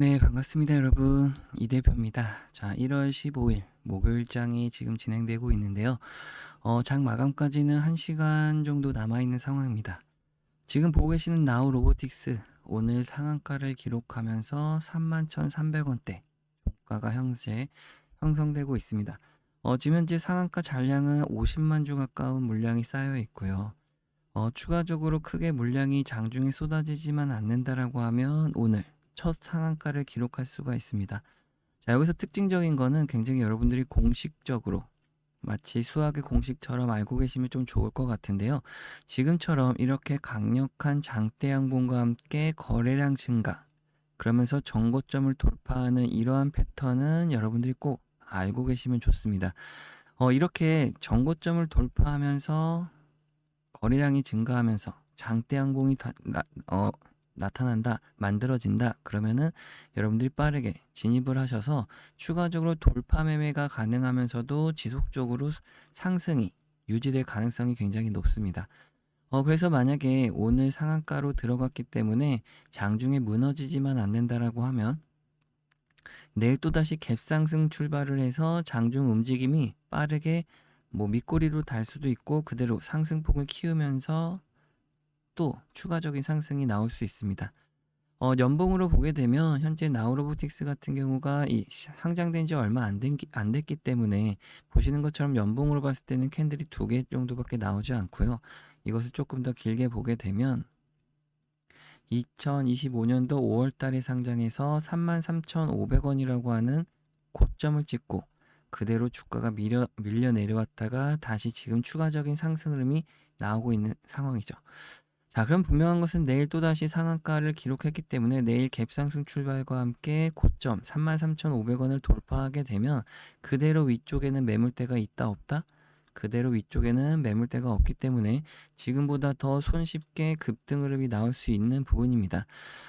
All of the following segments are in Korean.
네, 반갑습니다, 여러분. 이 대표입니다. 자, 1월 15일 목요일장이 지금 진행되고 있는데요. 어, 장 마감까지는 1시간 정도 남아 있는 상황입니다. 지금 보고 계시는 나우 로보틱스 오늘 상한가를 기록하면서 31,300원대 종가가 현재 형성되고 있습니다. 어, 지금 현재 상한가 잔량은 50만 주 가까운 물량이 쌓여 있고요. 어, 추가적으로 크게 물량이 장중에 쏟아지지만 않는다라고 하면 오늘 첫 상한가를 기록할 수가 있습니다. 자, 여기서 특징적인 거는 굉장히 여러분들이 공식적으로 마치 수학의 공식처럼 알고 계시면 좀 좋을 것 같은데요. 지금처럼 이렇게 강력한 장대 양봉과 함께 거래량 증가, 그러면서 정고점을 돌파하는 이러한 패턴은 여러분들이 꼭 알고 계시면 좋습니다. 어, 이렇게 정고점을 돌파하면서 거래량이 증가하면서 장대 양봉이 다, 나, 어, 나타난다, 만들어진다, 그러면은 여러분들이 빠르게 진입을 하셔서 추가적으로 돌파 매매가 가능하면서도 지속적으로 상승이 유지될 가능성이 굉장히 높습니다. 어, 그래서 만약에 오늘 상한가로 들어갔기 때문에 장중에 무너지지만 않는다라고 하면 내일 또다시 갭상승 출발을 해서 장중 움직임이 빠르게 뭐 밑꼬리로 달 수도 있고 그대로 상승폭을 키우면서 또 추가적인 상승이 나올 수 있습니다. 어, 연봉으로 보게 되면 현재 나우로보틱스 같은 경우가 이 상장된 지 얼마 안, 된, 안 됐기 때문에 보시는 것처럼 연봉으로 봤을 때는 캔들이 두 개 정도밖에 나오지 않고요. 이것을 조금 더 길게 보게 되면 2025년도 5월 달에 상장해서 33,500원이라고 하는 고점을 찍고 그대로 주가가 밀려, 밀려 내려왔다가 다시 지금 추가적인 상승 흐름이 나오고 있는 상황이죠. 자, 그럼 분명한 것은 내일 또다시 상한가를 기록했기 때문에 내일 갭상승 출발과 함께 고점 33,500원을 돌파하게 되면 그대로 위쪽에는 매물대가 있다 없다? 그대로 위쪽에는 매물대가 없기 때문에 지금보다 더 손쉽게 급등 흐름이 나올 수 있는 부분입니다.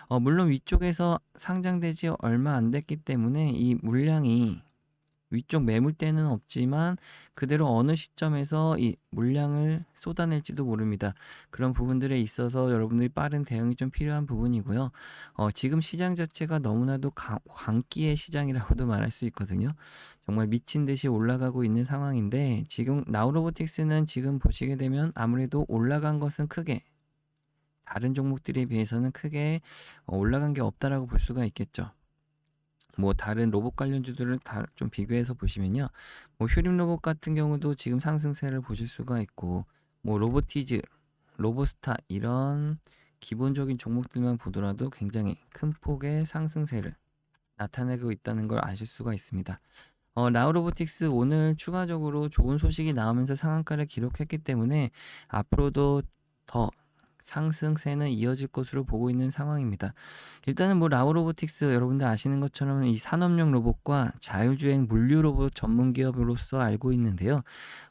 어, 물론 위쪽에서 상장되지 얼마 안 됐기 때문에 이 물량이 위쪽 매물대는 없지만 그대로 어느 시점에서 이 물량을 쏟아낼지도 모릅니다. 그런 부분들에 있어서 여러분들이 빠른 대응이 좀 필요한 부분이고요. 어, 지금 시장 자체가 너무나도 강, 광기의 시장이라고도 말할 수 있거든요. 정말 미친 듯이 올라가고 있는 상황인데 지금 나우로보틱스는 지금 보시게 되면 아무래도 올라간 것은 크게 다른 종목들에 비해서는 크게 어, 올라간 게 없다라고 볼 수가 있겠죠. 뭐 다른 로봇 관련주들을 다 좀 비교해서 보시면요. 뭐 휴림 로봇 같은 경우도 지금 상승세를 보실 수가 있고 뭐 로보티즈, 로보스타 이런 기본적인 종목들만 보더라도 굉장히 큰 폭의 상승세를 나타내고 있다는 걸 아실 수가 있습니다. 어, 라우로보틱스 오늘 추가적으로 좋은 소식이 나오면서 상한가를 기록했기 때문에 앞으로도 더 상승세는 이어질 것으로 보고 있는 상황입니다. 일단은 뭐 라우로보틱스 여러분들 아시는 것처럼 이 산업용 로봇과 자율주행 물류 로봇 전문 기업으로서 알고 있는데요.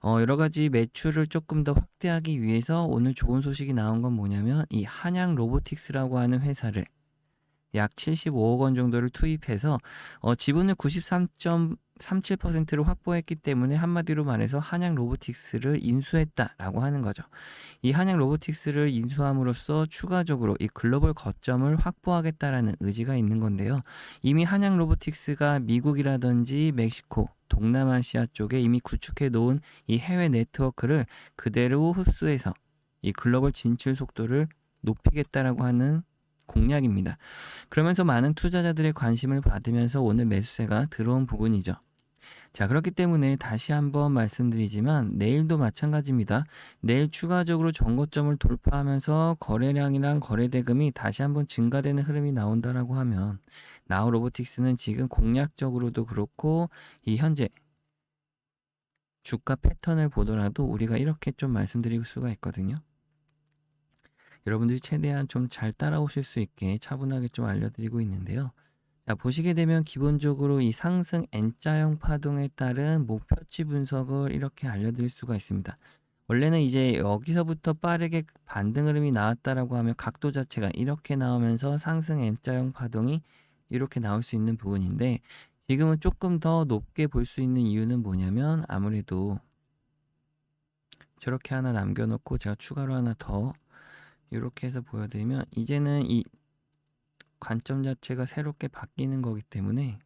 어, 여러 가지 매출을 조금 더 확대하기 위해서 오늘 좋은 소식이 나온 건 뭐냐면 이 한양 로보틱스라고 하는 회사를 약 75억 원 정도를 투입해서 어, 지분을 93.37%로 확보했기 때문에 한마디로 말해서 한양 로보틱스를 인수했다라고 하는 거죠. 이 한양 로보틱스를 인수함으로써 추가적으로 이 글로벌 거점을 확보하겠다라는 의지가 있는 건데요. 이미 한양 로보틱스가 미국이라든지 멕시코, 동남아시아 쪽에 이미 구축해 놓은 이 해외 네트워크를 그대로 흡수해서 이 글로벌 진출 속도를 높이겠다라고 하는 공략입니다. 그러면서 많은 투자자들의 관심을 받으면서 오늘 매수세가 들어온 부분이죠. 자, 그렇기 때문에 다시 한번 말씀드리지만 내일도 마찬가지입니다. 내일 추가적으로 정고점을 돌파하면서 거래량이랑 거래 대금이 다시 한번 증가되는 흐름이 나온다라고 하면 나우 로보틱스는 지금 공략적으로도 그렇고 이 현재 주가 패턴을 보더라도 우리가 이렇게 좀 말씀드릴 수가 있거든요. 여러분들이 최대한 좀 잘 따라오실 수 있게 차분하게 좀 알려드리고 있는데요. 자, 보시게 되면 기본적으로 이 상승 N자형 파동에 따른 목표치 분석을 이렇게 알려드릴 수가 있습니다. 원래는 이제 여기서부터 빠르게 반등 흐름이 나왔다라고 하면 각도 자체가 이렇게 나오면서 상승 N자형 파동이 이렇게 나올 수 있는 부분인데 지금은 조금 더 높게 볼 수 있는 이유는 뭐냐면 아무래도 저렇게 하나 남겨놓고 제가 추가로 하나 더 이렇게 해서 보여드리면 이제는 이 관점 자체가 새롭게 바뀌는 거기 때문에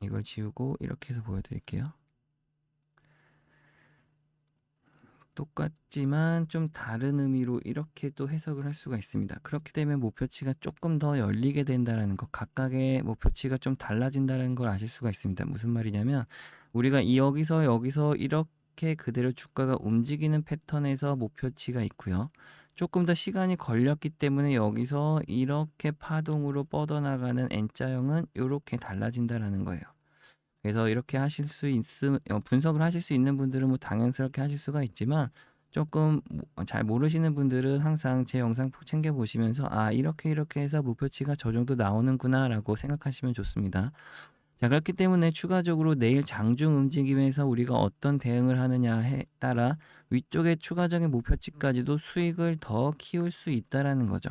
이걸 지우고 이렇게 해서 보여드릴게요. 똑같지만 좀 다른 의미로 이렇게 또 해석을 할 수가 있습니다. 그렇게 되면 목표치가 조금 더 열리게 된다라는 것, 각각의 목표치가 좀 달라진다는 걸 아실 수가 있습니다. 무슨 말이냐면 우리가 이 여기서 여기서 이렇게 그대로 주가가 움직이는 패턴에서 목표치가 있고요. 조금 더 시간이 걸렸기 때문에 여기서 이렇게 파동으로 뻗어나가는 N자형은 이렇게 달라진다라는 거예요. 그래서 이렇게 하실 수 있음 어, 분석을 하실 수 있는 분들은 뭐 당연스럽게 하실 수가 있지만 조금 뭐잘 모르시는 분들은 항상 제 영상 챙겨 보시면서 아 이렇게 이렇게 해서 목표치가 저 정도 나오는구나라고 생각하시면 좋습니다. 자 그렇기 때문에 추가적으로 내일 장중 움직임에서 우리가 어떤 대응을 하느냐에 따라 위쪽의 추가적인 목표치까지도 수익을 더 키울 수 있다라는 거죠.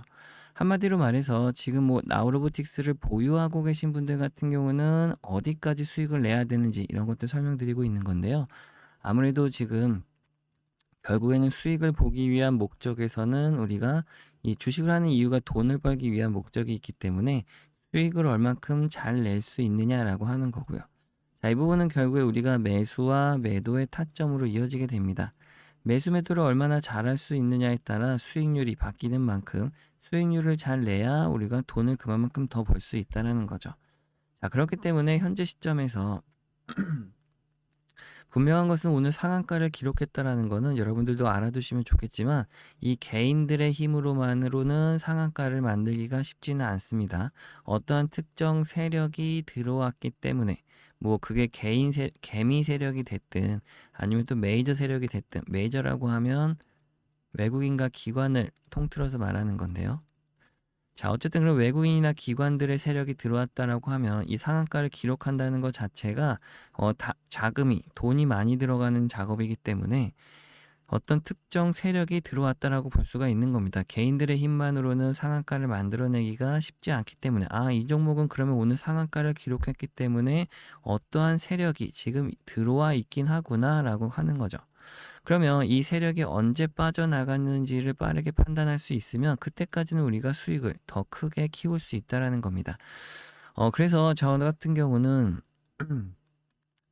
한마디로 말해서 지금 뭐 나우로보틱스를 보유하고 계신 분들 같은 경우는 어디까지 수익을 내야 되는지 이런 것들 설명드리고 있는 건데요. 아무래도 지금 결국에는 수익을 보기 위한 목적에서는 우리가 이 주식을 하는 이유가 돈을 벌기 위한 목적이 있기 때문에 수익을 얼만큼 잘 낼 수 있느냐라고 하는 거고요. 자, 이 부분은 결국에 우리가 매수와 매도의 타점으로 이어지게 됩니다. 매수 매도를 얼마나 잘할 수 있느냐에 따라 수익률이 바뀌는 만큼 수익률을 잘 내야 우리가 돈을 그만큼 더 벌 수 있다는 거죠. 자, 그렇기 때문에 현재 시점에서 분명한 것은 오늘 상한가를 기록했다라는 것은 여러분들도 알아두시면 좋겠지만 이 개인들의 힘으로만으로는 상한가를 만들기가 쉽지는 않습니다. 어떠한 특정 세력이 들어왔기 때문에 뭐 그게 개인 세, 개미 세력이 됐든 아니면 또 메이저 세력이 됐든 메이저라고 하면 외국인과 기관을 통틀어서 말하는 건데요. 자, 어쨌든 그런 외국인이나 기관들의 세력이 들어왔다라고 하면 이 상한가를 기록한다는 것 자체가 어, 다, 자금이 돈이 많이 들어가는 작업이기 때문에 어떤 특정 세력이 들어왔다라고 볼 수가 있는 겁니다. 개인들의 힘만으로는 상한가를 만들어내기가 쉽지 않기 때문에 아, 이 종목은 그러면 오늘 상한가를 기록했기 때문에 어떠한 세력이 지금 들어와 있긴 하구나라고 하는 거죠. 그러면 이 세력이 언제 빠져나갔는지를 빠르게 판단할 수 있으면 그때까지는 우리가 수익을 더 크게 키울 수 있다라는 겁니다. 어, 그래서 저 같은 경우는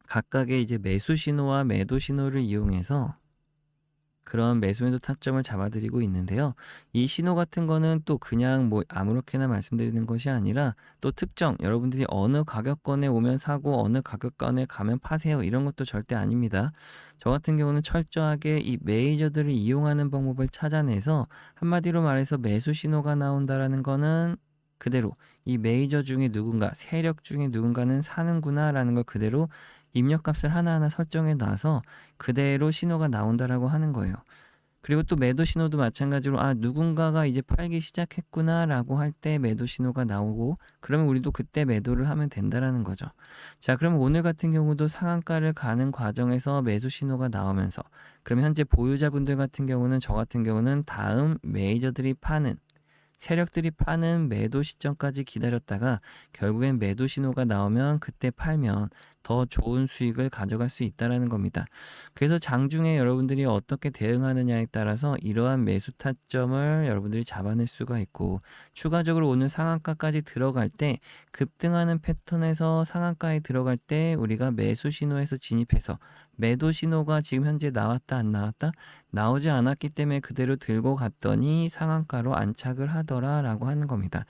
각각의 이제 매수 신호와 매도 신호를 이용해서 그런 매수매도 타점을 잡아드리고 있는데요. 이 신호 같은 거는 또 그냥 뭐 아무렇게나 말씀드리는 것이 아니라 또 특정 여러분들이 어느 가격권에 오면 사고 어느 가격권에 가면 파세요 이런 것도 절대 아닙니다. 저 같은 경우는 철저하게 이 메이저들을 이용하는 방법을 찾아내서 한마디로 말해서 매수 신호가 나온다라는 거는 그대로 이 메이저 중에 누군가 세력 중에 누군가는 사는구나라는 걸 그대로 입력값을 하나하나 설정해 놔서 그대로 신호가 나온다라고 하는 거예요. 그리고 또 매도 신호도 마찬가지로 아 누군가가 이제 팔기 시작했구나라고 할 때 매도 신호가 나오고 그러면 우리도 그때 매도를 하면 된다라는 거죠. 자, 그러면 오늘 같은 경우도 상한가를 가는 과정에서 매수 신호가 나오면서 그러면 현재 보유자분들 같은 경우는 저 같은 경우는 다음 메이저들이 파는 세력들이 파는 매도 시점까지 기다렸다가 결국엔 매도 신호가 나오면 그때 팔면 더 좋은 수익을 가져갈 수 있다라는 겁니다. 그래서 장중에 여러분들이 어떻게 대응하느냐에 따라서 이러한 매수 타점을 여러분들이 잡아낼 수가 있고 추가적으로 오늘 상한가까지 들어갈 때 급등하는 패턴에서 상한가에 들어갈 때 우리가 매수 신호에서 진입해서 매도 신호가 지금 현재 나왔다 안 나왔다 나오지 않았기 때문에 그대로 들고 갔더니 상한가로 안착을 하더라라고 하는 겁니다.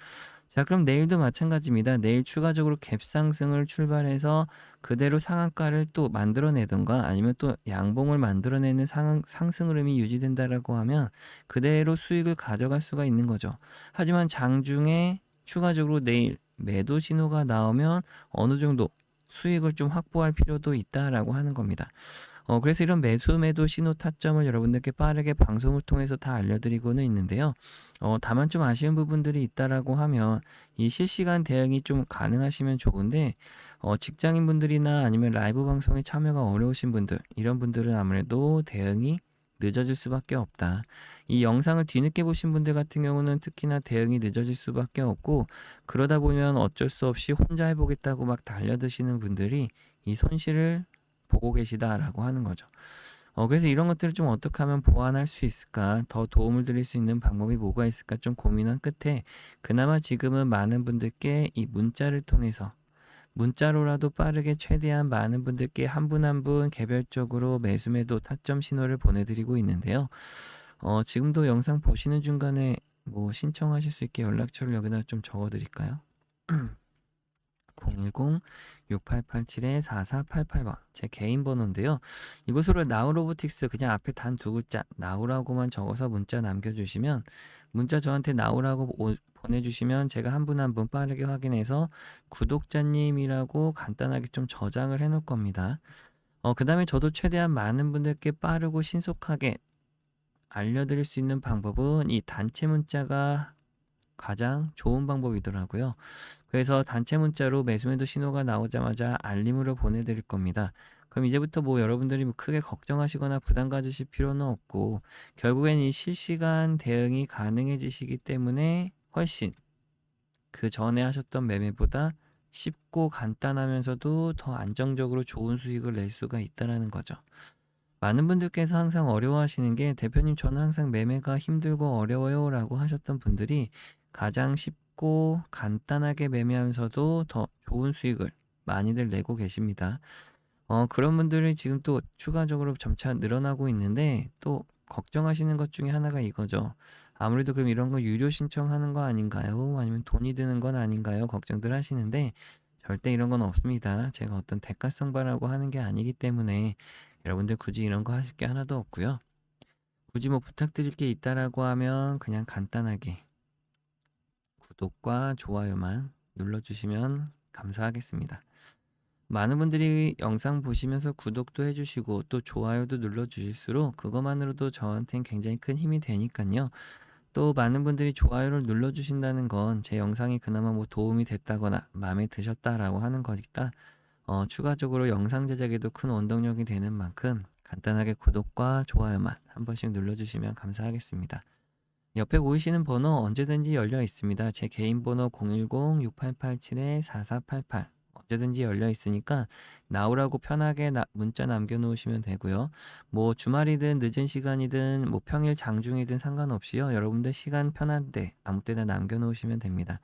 자, 그럼 내일도 마찬가지입니다. 내일 추가적으로 갭 상승을 출발해서 그대로 상한가를 또 만들어내던가 아니면 또 양봉을 만들어내는 상, 상승 흐름이 유지된다라고 하면 그대로 수익을 가져갈 수가 있는 거죠. 하지만 장중에 추가적으로 내일 매도 신호가 나오면 어느 정도 수익을 좀 확보할 필요도 있다라고 하는 겁니다. 어, 그래서 이런 매수 매도 신호 타점을 여러분들께 빠르게 방송을 통해서 다 알려드리고는 있는데요. 어, 다만 좀 아쉬운 부분들이 있다라고 하면 이 실시간 대응이 좀 가능하시면 좋은데 어, 직장인분들이나 아니면 라이브 방송에 참여가 어려우신 분들 이런 분들은 아무래도 대응이 늦어질 수밖에 없다. 이 영상을 뒤늦게 보신 분들 같은 경우는 특히나 대응이 늦어질 수밖에 없고 그러다 보면 어쩔 수 없이 혼자 해보겠다고 막 달려드시는 분들이 이 손실을 보고 계시다라고 하는 거죠. 어, 그래서 이런 것들을 좀 어떻게 하면 보완할 수 있을까? 더 도움을 드릴 수 있는 방법이 뭐가 있을까? 좀 고민한 끝에 그나마 지금은 많은 분들께 이 문자를 통해서 문자로라도 빠르게 최대한 많은 분들께 한 분 한 분 개별적으로 매수매도 타점 신호를 보내드리고 있는데요. 어, 지금도 영상 보시는 중간에 뭐 신청하실 수 있게 연락처를 여기다 좀 적어드릴까요? 010-6887-4488번 제 개인 번호인데요. 이곳으로 나우로보틱스 그냥 앞에 단 두 글자 나우라고만 적어서 문자 남겨주시면 문자 저한테 나우라고 오- 보내주시면 제가 한분 한 분 빠르게 확인해서 구독자님이라고 간단하게 좀 저장을 해놓을 겁니다. 어, 그 다음에 저도 최대한 많은 분들께 빠르고 신속하게 알려드릴 수 있는 방법은 이 단체 문자가 가장 좋은 방법이더라고요. 그래서 단체 문자로 매수매도 신호가 나오자마자 알림으로 보내드릴 겁니다. 그럼 이제부터 뭐 여러분들이 뭐 크게 걱정하시거나 부담 가지실 필요는 없고 결국엔 이 실시간 대응이 가능해지시기 때문에 훨씬 그 전에 하셨던 매매보다 쉽고 간단하면서도 더 안정적으로 좋은 수익을 낼 수가 있다라는 거죠. 많은 분들께서 항상 어려워하시는 게 대표님 저는 항상 매매가 힘들고 어려워요라고 하셨던 분들이 가장 쉽고 간단하게 매매하면서도 더 좋은 수익을 많이들 내고 계십니다. 어, 그런 분들이 지금 또 추가적으로 점차 늘어나고 있는데 또 걱정하시는 것 중에 하나가 이거죠. 아무래도 그럼 이런 거 유료 신청하는 거 아닌가요? 아니면 돈이 드는 건 아닌가요? 걱정들 하시는데 절대 이런 건 없습니다. 제가 어떤 대가성 바라고 하는 게 아니기 때문에 여러분들 굳이 이런 거 하실 게 하나도 없고요. 굳이 뭐 부탁드릴 게 있다라고 하면 그냥 간단하게 구독과 좋아요만 눌러주시면 감사하겠습니다. 많은 분들이 영상 보시면서 구독도 해주시고 또 좋아요도 눌러주실수록 그것만으로도 저한테는 굉장히 큰 힘이 되니까요. 또 많은 분들이 좋아요를 눌러주신다는 건 제 영상이 그나마 뭐 도움이 됐다거나 마음에 드셨다라고 하는 거니까 어, 추가적으로 영상 제작에도 큰 원동력이 되는 만큼 간단하게 구독과 좋아요만 한 번씩 눌러주시면 감사하겠습니다. 옆에 보이시는 번호 언제든지 열려 있습니다. 제 개인 번호 010-6887-4488 언제든지 열려 있으니까 나오라고 편하게 나- 문자 남겨놓으시면 되고요. 뭐 주말이든 늦은 시간이든 뭐 평일 장중이든 상관없이요. 여러분들 시간 편한데 아무 때나 남겨놓으시면 됩니다.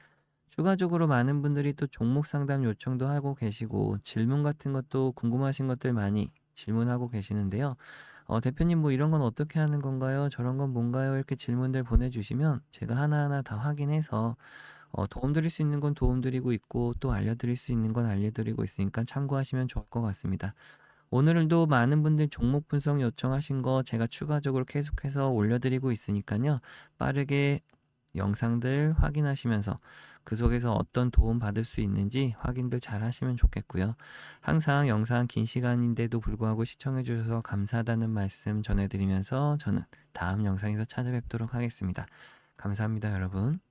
추가적으로 많은 분들이 또 종목 상담 요청도 하고 계시고 질문 같은 것도 궁금하신 것들 많이 질문하고 계시는데요. 어, 대표님 뭐 이런 건 어떻게 하는 건가요? 저런 건 뭔가요? 이렇게 질문들 보내주시면 제가 하나하나 다 확인해서 어, 도움 드릴 수 있는 건 도움 드리고 있고 또 알려드릴 수 있는 건 알려드리고 있으니까 참고하시면 좋을 것 같습니다. 오늘도 많은 분들 종목 분석 요청하신 거 제가 추가적으로 계속해서 올려드리고 있으니까요. 빠르게 영상들 확인하시면서 그 속에서 어떤 도움 받을 수 있는지 확인들 잘 하시면 좋겠고요. 항상 영상 긴 시간인데도 불구하고 시청해 주셔서 감사하다는 말씀 전해드리면서 저는 다음 영상에서 찾아뵙도록 하겠습니다. 감사합니다, 여러분.